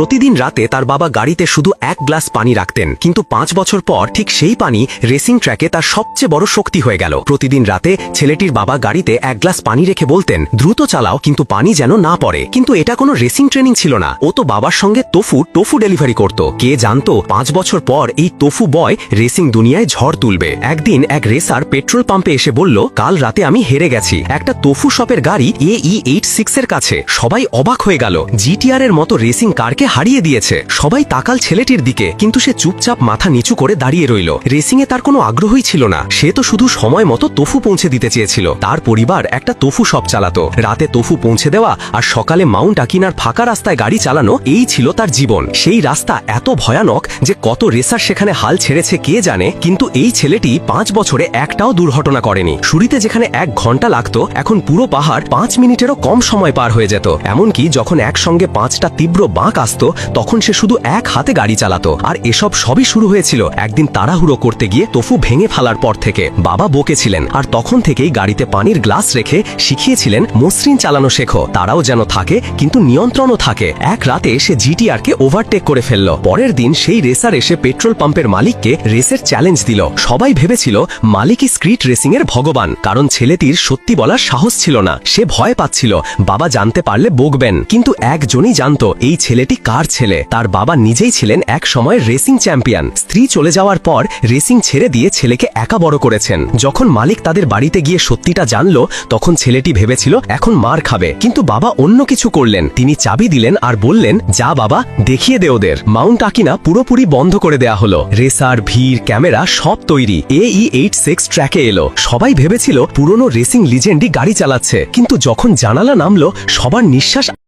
প্রতিদিন রাতে তার বাবা গাড়িতে শুধু এক গ্লাস পানি রাখতেন, কিন্তু পাঁচ বছর পর ঠিক সেই পানি রেসিং ট্র্যাকে তার সবচেয়ে বড় শক্তি হয়ে গেল। প্রতিদিন রাতে ছেলেটির বাবা গাড়িতে এক গ্লাস পানি রেখে বলতেন, দ্রুত চালাও, কিন্তু পানি যেন না পড়ে। কিন্তু এটা কোনো রেসিং ট্রেনিং ছিল না। ও তো বাবার সঙ্গে তোফু টোফু ডেলিভারি করত। কে জানতো, পাঁচ বছর পর এই তোফু বয় রেসিং দুনিয়ায় ঝড় তুলবে। একদিন এক রেসার পেট্রোল পাম্পে এসে বলল, কাল রাতে আমি হেরে গেছি। একটা তোফু শপের গাড়ি এ ই এইট সিক্স এর কাছে। সবাই অবাক হয়ে গেল। জিটিআর এর মতো রেসিং কারকে হারিয়ে দিয়েছে। সবাই তাকাল ছেলেটির দিকে, কিন্তু সে চুপচাপ মাথা নিচু করে দাঁড়িয়ে রইল। রেসিং এ তার কোনো আগ্রহই ছিল না। সে তো শুধু সময় মতো তোফু পৌঁছে দিতে চেয়েছিল। তার পরিবার একটা তোফু সব চালাতো। রাতে তোফু পৌঁছে দেওয়া আর সকালে মাউন্ট আকিনার ফাঁকা রাস্তায় গাড়ি চালানো, এই ছিল তার জীবন। সেই রাস্তা এত ভয়ানক যে কত রেসার সেখানে হাল ছেড়েছে কে জানে, কিন্তু এই ছেলেটি পাঁচ বছরে একটাও দুর্ঘটনা করেনি। শুরুতে যেখানে এক ঘণ্টা লাগতো, এখন পুরো পাহাড় পাঁচ মিনিটেরও কম সময় পার হয়ে যেত। এমনকি যখন একসঙ্গে পাঁচটা তীব্র বাঁক আসতো তখন সে শুধু এক হাতে গাড়ি চালাতো। আর এসব সবই শুরু হয়েছিল একদিন তাড়াহুড়ো করতে গিয়ে তোফু ভেঙে ফেলার পর থেকে। বাবা বকেছিলেন, আর তখন থেকেই গাড়িতে পানির গ্লাস রেখে শিখিয়েছিলেন, মসৃণ চালানো শেখো, তারাও যেন থাকে, কিন্তু নিয়ন্ত্রণও থাকে। এক রাতে সে জিটিআরকে ওভারটেক করে ফেলল। পরের দিন সেই রেসার এসে পেট্রোল পাম্পের মালিককে রেসের চ্যালেঞ্জ দিল। সবাই ভেবেছিল, মালিকই স্ক্রিট রেসিং এর ভগবান, কারণ ছেলেটির সত্যি বলার সাহস ছিল না। সে ভয় পাচ্ছিল, বাবা জানতে পারলে বকবেন। কিন্তু একজনই জানতো, এই ছেলেটি কার ছেলে? তার বাবা নিজেই ছিলেন এক সময় রেসিং চ্যাম্পিয়ন। স্ত্রী চলে যাওয়ার পর রেসিং ছেড়ে দিয়ে ছেলেকে একা বড় করেছেন। যখন মালিক তাদের বাড়িতে গিয়ে সত্যিটা জানলো, তখন ছেলেটি ভেবেছিল, এখন মার খাবে। কিন্তু বাবা অন্য কিছু করলেন। তিনি চাবি দিলেন আর বললেন, যা বাবা, দেখিয়ে দে ওদের। মাউন্ট আকিনা পুরোপুরি বন্ধ করে দেয়া হলো। রেসার, ভিড়, ক্যামেরা সব তৈরি। এ ই এইট সিক্স ট্র্যাকে এলো। সবাই ভেবেছিল, পুরনো রেসিং লিজেন্ডই গাড়ি চালাচ্ছে। কিন্তু যখন জানালা নামলো, সবার নিঃশ্বাস